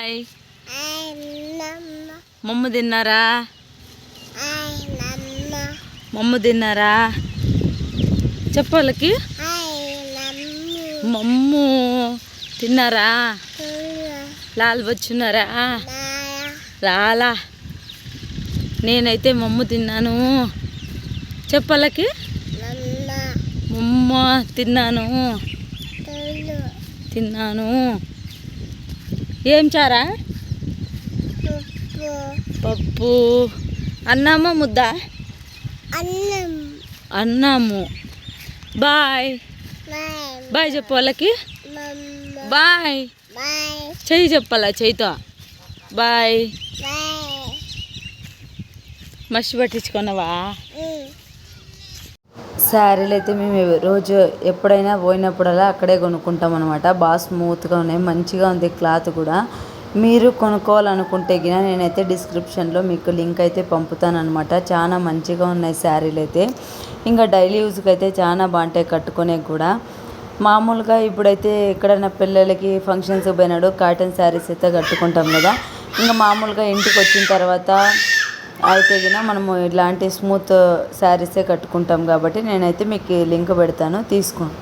Hi. మమ్మ తిన్నారా? మమ్మ తిన్నారా? చెప్పాలకి. మమ్ము తిన్నారా? లాల్ వచ్చున్నారా? లాలా. నేనైతే మమ్ము తిన్నాను. చెప్పాలకి. మమ్మ. తిన్నాను. తిన్నాను. ఏం చారా? పప్పు. అన్నము ముద్ద? అన్నం. అన్నము. బాయ్. బాయ్. చెప్పు వాళ్ళకి. బాయ్. చెయ్యి చెప్పాలా చెయ్యితో బాయ్. బాయ్. మసి పట్టించుకున్నావా? శారీలు అయితే మేము రోజు ఎప్పుడైనా పోయినప్పుడల్లా అక్కడే కొనుక్కుంటాం అనమాట బాగా స్మూత్గా ఉన్నాయి మంచిగా ఉంది క్లాత్ కూడా. మీరు కొనుక్కోవాలనుకుంటే గిన నేనైతే డిస్క్రిప్షన్లో మీకు లింక్ అయితే పంపుతానమాట చాలా మంచిగా ఉన్నాయి శారీలు అయితే ఇంకా డైలీ యూజ్కి అయితే చాలా బాగుంటాయి కట్టుకునే కూడా. మామూలుగా ఇప్పుడైతే ఎక్కడైనా పిల్లలకి ఫంక్షన్స్ పోయినాడు కాటన్ శారీస్ అయితే కట్టుకుంటాం కదా. ఇంకా మామూలుగా ఇంటికి వచ్చిన తర్వాత అయితే గిన మనము ఇలాంటి స్మూత్ శారీసే కట్టుకుంటాం కాబట్టి నేనైతే మీకు లింక్ పెడతాను తీసుకోండి.